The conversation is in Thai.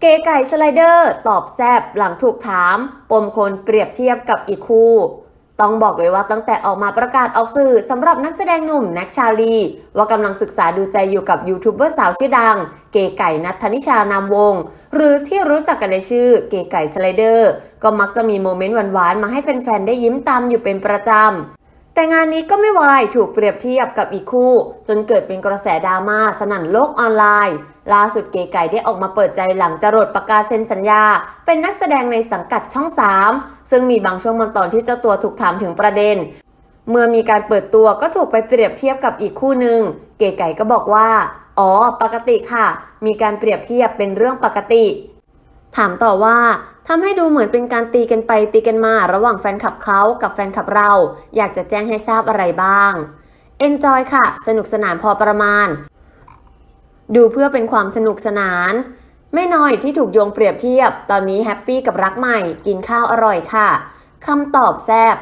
เกไก่สไลเดอร์ ตอบแซบหลังถูกถาม ปมคนเปรียบเทียบกับอีกคู่ ต้องบอกเลยว่าตั้งแต่ออกมาประกาศออกสื่อสำหรับนักแสดงหนุ่มแน็กชาลี ว่ากำลังศึกษาดูใจอยู่กับยูทูบเบอร์สาวชื่อดัง เกไก่นัทธนิชานามวงศ์หรือที่รู้จักกันในชื่อเกไก่สไลเดอร์ ก็มักจะมีโมเมนต์หวานๆ มาให้แฟนๆ ได้ยิ้มตามอยู่เป็นประจำ แต่งานนี้ก็ไม่วายถูกเปรียบเทียบกับอีกคู่ จนเกิดเป็นกระแสดราม่าสนั่นโลกออนไลน์ ล่าสุดเก๋ไก่ได้ออกมาเปิดใจหลังจรดประกาศเซ็นสัญญา เป็นนักแสดงในสังกัดช่อง 3 ซึ่งมีบางช่วงบางตอนที่เจ้าตัวถูกถามถึงประเด็น เมื่อมีการเปิดตัวก็ถูกไปเปรียบเทียบกับอีกคู่หนึ่งเก๋ไก่ก็บอกว่า อ๋อ ปกติค่ะ มีการเปรียบเทียบเป็นเรื่องปกติ ถามต่อว่าทำให้ดูเหมือนเป็นการตีกันไปตีกันมาระหว่างแฟนคลับเขากับแฟนคลับเรา อยากจะแจ้งให้ทราบอะไรบ้าง Enjoy ค่ะ สนุกสนานพอประมาณ ดูเพื่อเป็นความสนุกสนาน ไม่น้อยที่ถูกโยงเปรียบเทียบ ตอนนี้แฮปปี้กับรักใหม่ กินข้าวอร่อยค่ะคำตอบแซบ